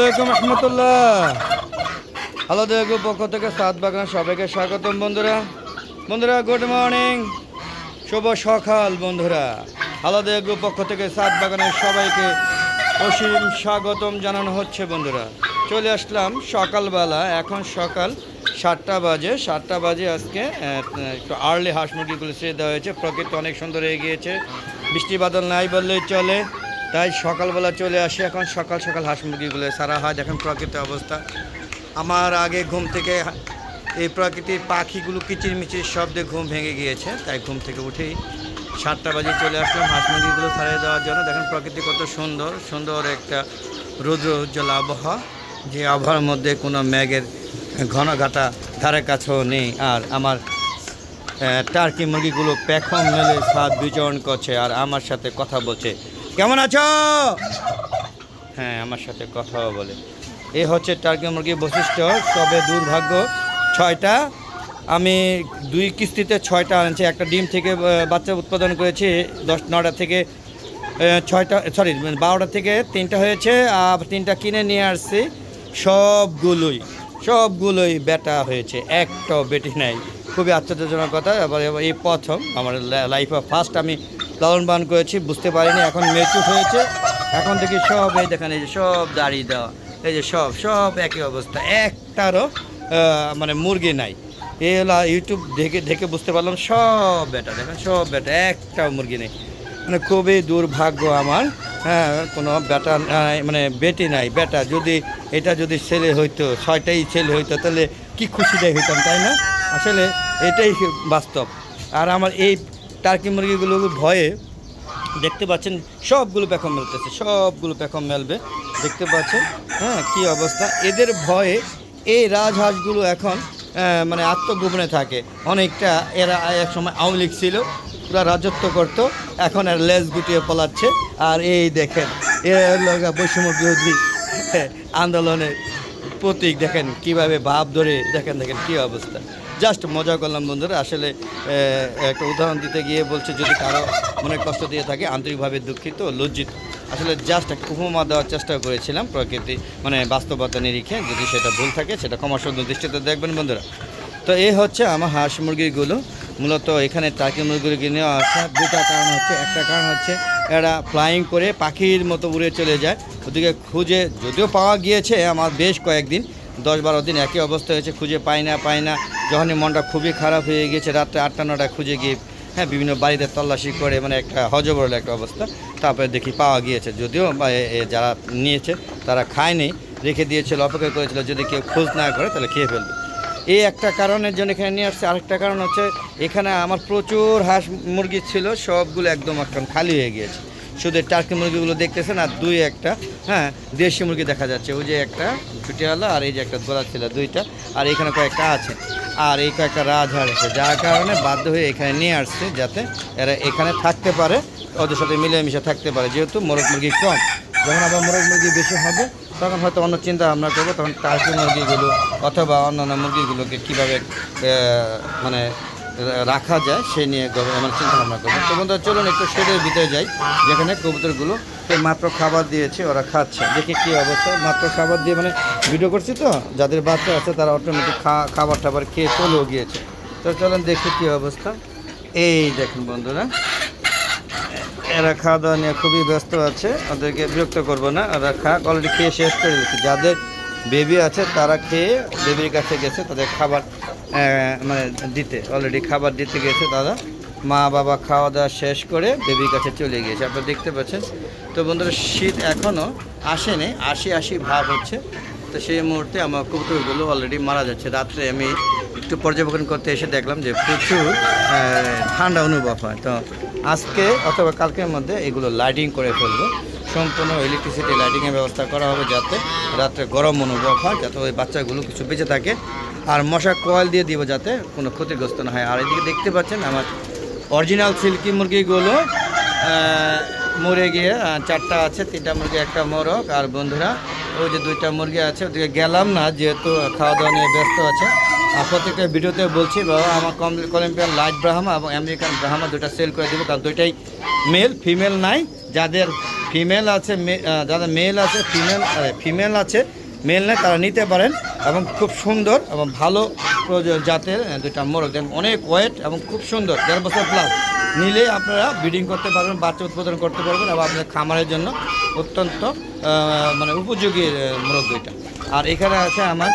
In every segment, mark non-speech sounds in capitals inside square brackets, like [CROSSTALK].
আলাইকুম রহমতুল্লাহ। হ্যালো দেখো পক্ষ থেকে সাত বাগান সবাইকে স্বাগতম বন্ধুরা। বন্ধুরা গুড মর্নিং শুভ সকাল বন্ধুরা। হ্যালো দেখো পক্ষ থেকে সাত বাগানের সবাইকে অসীম স্বাগতম জানানো হচ্ছে বন্ধুরা। চলে আসলাম সকালবেলা, এখন সকাল সাতটা বাজে। সাতটা বাজে আজকে একটু আর্লি হাঁস মুরগিগুলো ছেড়ে দেওয়া হয়েছে। প্রকৃতি অনেক সুন্দর হয়ে গিয়েছে বৃষ্টি বাদল নাই বললেই চলে। তাই সকালবেলা চলে আসি এখন সকাল সকাল হাঁস মুরগিগুলো সারা হয়, দেখেন প্রকৃতির অবস্থা। আমার আগে ঘুম থেকে এই প্রকৃতির পাখিগুলো কিচিরমিচির শব্দে ঘুম ভেঙে গিয়েছে, তাই ঘুম থেকে উঠেই সাতটা বাজে চলে আসলাম হাঁস মুরগিগুলো ছাড়িয়ে দেওয়ার জন্য। দেখেন প্রকৃতি কত সুন্দর সুন্দর একটা রৌদ্র উজ্জ্বল আবহাওয়া, যে আবহাওয়ার মধ্যে কোনো মেঘের ঘন ঘাটা ধারে কাছেও নেই। আর আমার টার্কি মুরগিগুলো পেখম মেলে স্বাদ বিচরণ করছে, আর আমার সাথে কথা বলছে কেমন আছো? হ্যাঁ আমার সাথে কথাও বলে। এই হচ্ছে টার্কি মুরগির বৈশিষ্ট্য, তবে দুর্ভাগ্য ছয়টা। আমি দুই কিস্তিতে ছয়টা আনছি, একটা ডিম থেকে বাচ্চা উৎপাদন করেছি, দশ নটা থেকে ছয়টা সরি বারোটা থেকে তিনটা হয়েছে, আর তিনটা কিনে নিয়ে আসছি। সবগুলোই সবগুলোই বেটা হয়েছে, একটাও বেটি নাই। খুবই আশ্চর্যজনক কথা, এবার এই প্রথম, আমার লাইফে ফার্স্ট আমি লালন পালন করেছি বুঝতে পারিনি এখন মেচুর হয়েছে। এখন থেকে সব এই দেখেন এই যে সব দাঁড়িয়ে দেওয়া এই যে সব সব একই অবস্থা। একটারও মানে মুরগি নাই। এই হলো ইউটিউব দেখে দেখে বুঝতে পারলাম সব বেটা দেখেন সব বেটা একটাও মুরগি নেই। মানে খুবই দুর্ভাগ্য আমার হ্যাঁ কোনো বেটা নাই, মানে বেটি নাই। বেটা যদি এটা যদি ছেলে হইতো ছয়টাই ছেলে হইতো তাহলে কি খুশিটাই হইতাম তাই না? আসলে এটাই বাস্তব। আর আমার এই টার্কি মুরগিগুলো ভয়ে দেখতে পাচ্ছেন সবগুলো পেখম মেলতেছে, সবগুলো পেখম মেলবে, দেখতে পাচ্ছেন হ্যাঁ কী অবস্থা? এদের ভয়ে এই রাজহাঁসগুলো এখন মানে আত্মগোপনে থাকে। অনেকটা এরা এক সময় আওয়ামী লীগ ছিল, পুরা রাজত্ব করত, এখন আর লেজ গুটিয়ে পলাচ্ছে। আর এই দেখেন এরা হলো বৈষম্য বিরোধী আন্দোলনের প্রতীক। দেখেন কীভাবে ভাব ধরে, দেখেন দেখেন কি অবস্থা। জাস্ট মজা করলাম, বন্ধুরা। আসলে একটা উদাহরণ দিতে গিয়ে বলছে, যদি কারও মনে কষ্ট দিয়ে থাকে, আন্তরিকভাবে দুঃখিত, লজ্জিত। আসলে জাস্ট একটা উপমা দেওয়ার চেষ্টা করেছিলাম প্রকৃতি মানে বাস্তবতা নিরিখে যদি সেটা ভুল থাকে, সেটা ক্ষমাসুন্দর দৃষ্টিতে দেখবেন, বন্ধুরা। তো এই হচ্ছে আমার হাঁস মুরগিগুলো। মূলত এখানে টার্কি মুরগিগুলো নেওয়া আসা দুটা কারণ হচ্ছে, একটা কারণ হচ্ছে, এরা ফ্লাইং করে পাখির মতো উড়ে চলে যায়। ওদিকে খুঁজে, যদিও পাওয়া গিয়েছে, আমার বেশ কয়েকদিন। দশ বারো দিন একই অবস্থা হয়েছে, খুঁজে পাই না পাই না। যখনই মনটা খুবই খারাপ হয়ে গিয়েছে, রাত্রে আটটা নটা খুঁজে গিয়ে হ্যাঁ বিভিন্ন বাড়িতে তল্লাশি করে মানে একটা হজবরল একটা অবস্থা। তারপরে দেখি পাওয়া গিয়েছে। যদিও যারা নিয়েছে, তারা খায়নি, রেখে দিয়েছিল, অপেক্ষা করেছিল, যদি কেউ খোঁজ না করে, তাহলে খেয়ে ফেলবে। এই একটা কারণের জন্য এখানে নিয়ে আসছে। আরেকটা কারণ হচ্ছে, এখানে আমার প্রচুর হাঁস মুরগি ছিল, সবগুলো একদম এখন খালি হয়ে গিয়েছে। শুধু টার্কি মুরগিগুলো দেখতেছেন আর দুই একটা হ্যাঁ দেশি মুরগি দেখা যাচ্ছে। ওই যে একটা ছুটিওয়ালা আর এই যে একটা গোলা ছিল দুইটা, আর এখানে কয়েকটা আছে। আর এই কয়েকটা রাজহাঁস আছে যার কারণে বাধ্য হয়ে এখানে নিয়ে আসছে যাতে এরা এখানে থাকতে পারে, ওদের সাথে মিলেমিশে থাকতে পারে, যেহেতু মোরগ মুরগি কম। যখন আবার মোরগ মুরগি বেশি হবে, তখন হয়তো অন্য চিন্তা ভাবনা করব, তখন টার্কি মুরগিগুলো অথবা অন্যান্য মুরগিগুলোকে কীভাবে মানে রাখা যায় সেই নিয়ে আমার চিন্তা ভাবনা করব। তো বন্ধুরা, চলুন একটু শেডের ভিতরে যাই, যেখানে কবুতরগুলো মাত্র খাবার দিয়েছে, ওরা খাচ্ছে। দেখি কী অবস্থা, মাত্র খাবার দিয়ে মানে ভিডিও করছি তো? যাদের বাচ্চা আছে, তারা অটোমেটিক খাবার টাবার খেয়ে চলেও গিয়েছে। তো চলুন দেখি কী অবস্থা। এই দেখুন বন্ধুরা, এরা খাওয়া দাওয়া নিয়ে খুবই ব্যস্ত আছে, ওদেরকে বিরক্ত করব না। ওরা খাক অলরেডি খেয়ে শেষ করে দিচ্ছে যাদের বেবি আছে, তারা খেয়ে বেবির কাছে গেছে, তাদের খাবার মানে দিতে অলরেডি খাবার দিতে গেছে দাদা। মা বাবা খাওয়া দাওয়া শেষ করে বেবির কাছে চলে গিয়েছে, আপনারা দেখতে পাচ্ছেন। তো বন্ধুরা, শীত এখনও আসেনি, আশি আশি ভাব হচ্ছে। তো সেই মুহূর্তে আমার কুকুরগুলো অলরেডি মারা যাচ্ছে। রাত্রে আমি একটু পর্যবেক্ষণ করতে এসে দেখলাম যে প্রচুর ঠান্ডা অনুভব হয়। তো আজকে অথবা কালকের মধ্যে এগুলো লাইটিং করে ফেলব। সম্পূর্ণ ইলেকট্রিসিটি লাইটিংয়ের ব্যবস্থা করা হবে যাতে রাত্রে গরম অনুভব হয়, যাতে ওই বাচ্চাগুলো কিছু বেঁচে থাকে। আর মশা কয়েল দিয়ে দিব যাতে কোনো ক্ষতিগ্রস্ত না হয়। আর এদিকে দেখতে পাচ্ছেন আমার অরিজিনাল সিল্কি মুরগিগুলো মরে গিয়ে চারটা আছে, তিনটা মুরগি, একটা মোরগ। আর বন্ধুরা, ওই যে দুইটা মুরগি আছে, ওদিকে গেলাম না, যেহেতু খাওয়া দাওয়া নিয়ে ব্যস্ত আছে। প্রত্যেকটা ভিডিওতে বলছি, বাবা, আমার কলম্বিয়ান লাইট ব্রাহ্মা এবং আমেরিকান ব্রাহ্মা দুটা সেল করে দেবো, কারণ দুইটাই মেল ফিমেল নাই। যাদের ফিমেল আছে যাদের মেল আছে ফিমেল ফিমেল আছে মেল নেই, তারা নিতে পারেন এবং খুব সুন্দর এবং ভালো জাতের দুইটা মোরগ। দেখেন, অনেক ওয়েট এবং খুব সুন্দর, দেড় বছর প্লাস নিলে আপনারা ব্রিডিং করতে পারবেন, বাচ্চা উৎপাদন করতে পারবেন এবং আপনার খামারের জন্য অত্যন্ত মানে উপযোগী মোরগ দুইটা। আর এখানে আছে আমার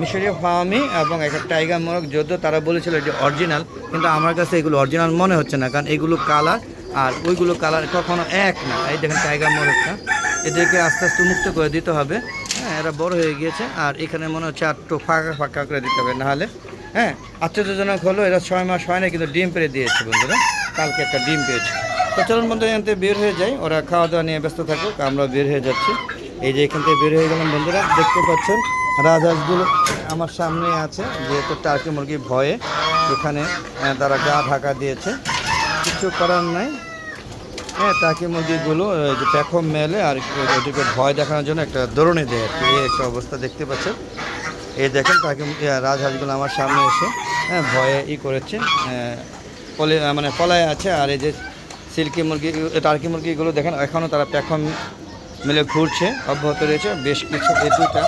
মিশরীয় ফার্মি এবং একটা টাইগার মোরগ যদিও তারা বলেছিল যে অরিজিনাল কিন্তু আমার কাছে এগুলো অরিজিনাল মনে হচ্ছে না, কারণ এগুলো কালার আর ওইগুলো কালার কখনো এক না। এই দেখেন টাইগার মোরগটা, এদেরকে আস্তে আস্তে মুক্ত করে দিতে হবে। হ্যাঁ এরা বড় হয়ে গিয়েছে আর এখানে মনে হচ্ছে একটু ফাঁকা ফাঁকা করে দিতে হবে, নাহলে হ্যাঁ আশ্চর্যজনক হলো, এরা ছয় মাস হয় না কিন্তু ডিম পেরে দিয়েছে বন্ধুরা, কালকে একটা ডিম পেয়েছে। তো চলুন বন্ধু এখান থেকে বের হয়ে যাই, ওরা খাওয়া দাওয়া নিয়ে ব্যস্ত থাকুক, আমরা বের হয়ে যাচ্ছি। এই যে এখান থেকে বের হয়ে গেলাম বন্ধুরা, দেখতে পাচ্ছেন রাজহাঁসগুলো আমার সামনে আছে, যেহেতু টার্কি মুরগি ভয়ে এখানে তারা গা ঢাকা দিয়েছে। কিছু করার নাই। হ্যাঁ টাকি মুরগিগুলো প্যাখম মেলে আর ওদেরকে ভয় দেখানোর জন্য একটা দৌড়নে দেয় আর কি। এই একটা অবস্থা দেখতে পাচ্ছেন। এই দেখেন টাকি রাজহাঁসগুলো আমার সামনে এসে হ্যাঁ ভয়ে ই করেছে পলে মানে পলায় আছে। আর এই যে সিল্কি মুরগি টার্কি মুরগিগুলো দেখেন এখনও তারা প্যাখম মেলে ঘুরছে, অব্যাহত রয়েছে। বেশ কিছু, এই দুইটা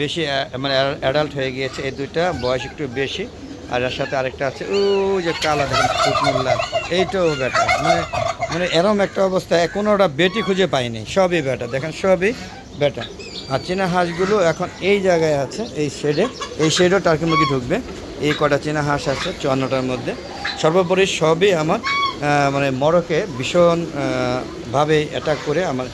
বেশি মানে অ্যাডাল্ট হয়ে গিয়েছে এই দুইটা বয়স একটু বেশি। আর এর সাথে আরেকটা আছে ও যে কালা দেখেন এইটাও বেটা মানে মানে এরম একটা অবস্থা ওরা বেটি খুঁজে পাইনি সবই বেটা দেখেন সবই বেটা আর চীনা হাঁসগুলো এখন এই জায়গায় আছে এই শেডে এই শেডও টার্কি মুরগি ঢুকবে এই কটা চীনা হাঁস আছে চুয়ান্নটার মধ্যে। সর্বোপরি সবই আমার মানে মরকে ভীষণ আহ, ভাবে অ্যাটাক করে আমার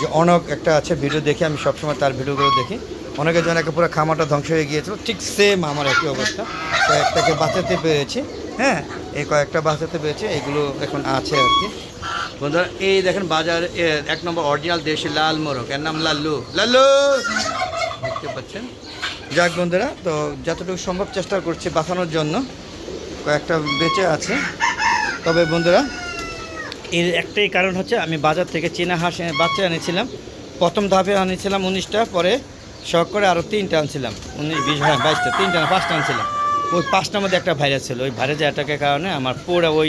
যে অনক একটা আছে ভিডিও দেখে আমি সবসময় তার ভিডিওগুলো দেখি। অনেকের জন্য একে পুরো খামারটা ধ্বংস হয়ে গিয়েছিল। ঠিক সেম আমার একই অবস্থা। কয়েকটাকে বাঁচাতে পেরেছি হ্যাঁ? এই কয়েকটা বাঁচাতে পেরেছি, এগুলো এখন আছে আর কি। বন্ধুরা, এই দেখেন বাজার এক নম্বর অরিজিনাল দেশি লাল মোরগ, এর নাম লাল্লু। লাল্লু! দেখতে পাচ্ছেন? যাক বন্ধুরা, তো যতটুকু সম্ভব চেষ্টা করছি বাঁচানোর জন্য। কয়েকটা বেঁচে আছে। তবে বন্ধুরা, এর একটাই কারণ হচ্ছে আমি বাজার থেকে চীনা হাঁস বাচ্চা এনেছিলাম। প্রথম ধাপে আনেছিলাম উনিশটা, পরে শখ করে আরও তিনটা আনছিলাম। উনিশ, বিশ হ্যাঁ বাইশটা, তিনটা না, পাঁচটা আনছিলাম। ওই পাঁচটার মধ্যে একটা ভাইরাস ছিল। ওই ভাইরাস অ্যাটাকের কারণে আমার পুরো ওই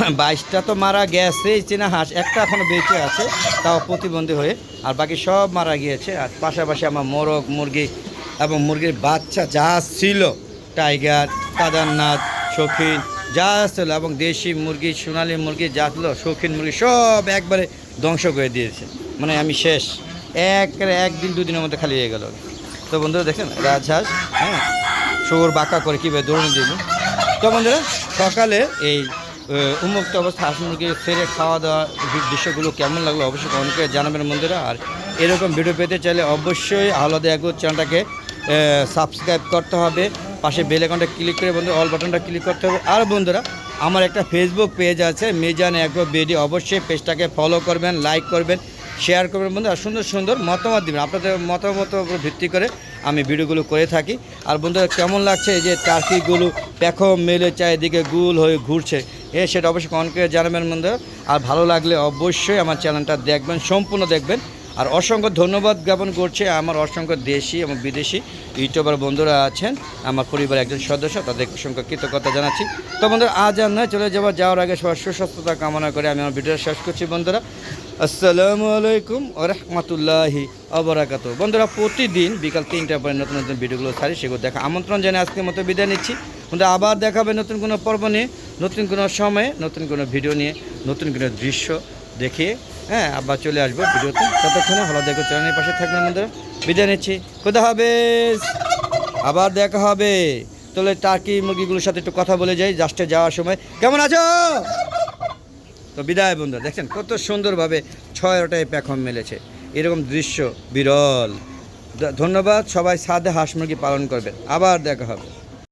[CLEARS THROAT] বাইশটা তো মারা গেছে চীনা হাঁস। একটা এখনও বেঁচে আছে, তাও প্রতিবন্ধী হয়ে। আর বাকি সব মারা গিয়েছে। আর পাশাপাশি আমার মোরগ, মুরগি এবং মুরগির বাচ্চা যা ছিল, টাইগার, কাদারনাথ শৌখিন যা ছিল এবং দেশি মুরগি, সোনালি মুরগি যা ছিল শৌখিন মুরগি সব একবারে ধ্বংস করে দিয়েছে। মানে আমি শেষ। এক একদিন দুদিনের মধ্যে খালি হয়ে গেল। তো বন্ধুরা দেখেন, রাজহাঁস হ্যাঁ শুয়োর বাঁকা করে কীভাবে দৌড়ে দিল। তো বন্ধুরা, সকালে এই উন্মুক্ত অবস্থা, হাঁস মুরগি ফেরে খাওয়া দাওয়া দৃশ্যগুলো কেমন লাগল অবশ্যই অনেকে জানাবেন বন্ধুরা। আর এরকম ভিডিও পেতে চাইলে অবশ্যই আলাদা এগো চ্যানেলটাকে সাবস্ক্রাইব করতে হবে। পাশে বেল আইকনটা ক্লিক করে বন্ধু অল বাটনটা ক্লিক করতে হবে। আর বন্ধুরা, আমার একটা ফেসবুক পেজ আছে, মিজান অ্যাগ্রো বেডি। অবশ্যই পেজটাকে ফলো করবেন লাইক করবেন। শেয়ার করবেন বন্ধু, আর সুন্দর সুন্দর মতামত দেবেন। আপনাদের মতামত উপর ভিত্তি করে আমি ভিডিওগুলো করে থাকি। আর বন্ধুরা কেমন লাগছে যে টার্কিগুলো? দেখো, মেলে চারিদিকে গুল হয়ে ঘুরছে। এ সেটা অবশ্যই কমেন্ট করে জানাবেন বন্ধুরা আর ভালো লাগলে অবশ্যই আমার চ্যানেলটা দেখবেন, সম্পূর্ণ দেখবেন। আর অসংখ্য ধন্যবাদ জ্ঞাপন করছে আমার অসংখ্য দেশি এবং বিদেশি ইউটিউবার বন্ধুরা আছেন, আমার পরিবারের একজন সদস্য, তাদের অসংখ্য কৃতজ্ঞতা জানাচ্ছি। তো বন্ধুরা, আজ আর নয়, চলে যাওয়ার যাওয়ার আগে সবার সুস্বাস্থ্যতা কামনা করে আমি আমার ভিডিও শেষ করছি। বন্ধুরা, আসসালামু আলাইকুম রহমতুল্লাহি অবরাকাত বন্ধুরা, প্রতিদিন বিকাল তিনটার পরে নতুন নতুন ভিডিওগুলো ছাড়ি, সেগুলো দেখা আমন্ত্রণ জানিয়ে আজকের মতো বিদায় নিচ্ছি। বন্ধুরা, আবার দেখাবে নতুন কোনো পর্ব নিয়ে, নতুন কোনো সময়ে, নতুন কোনো ভিডিও নিয়ে, নতুন কোনো দৃশ্য দেখিয়ে হ্যাঁ আবার চলে আসব ভিডিওতে। ততক্ষণে হলো দেখো চ্যানেলের পাশে থাকবেন বন্ধুরা। বিদায় নিচ্ছি। কোথা হবে আবার দেখা হবে। তাহলে টার্কি মুরগিগুলোর সাথে একটু কথা বলে যাই জাস্টে যাওয়ার সময়। কেমন আছো? তো বিদায় বন্ধু দেখছেন কত সুন্দরভাবে ছয়টায় প্যাখম মেলেছে। এরকম দৃশ্য বিরল। ধন্যবাদ। সবাই সাদে হাঁস মুরগি পালন করবেন। আবার দেখা হবে।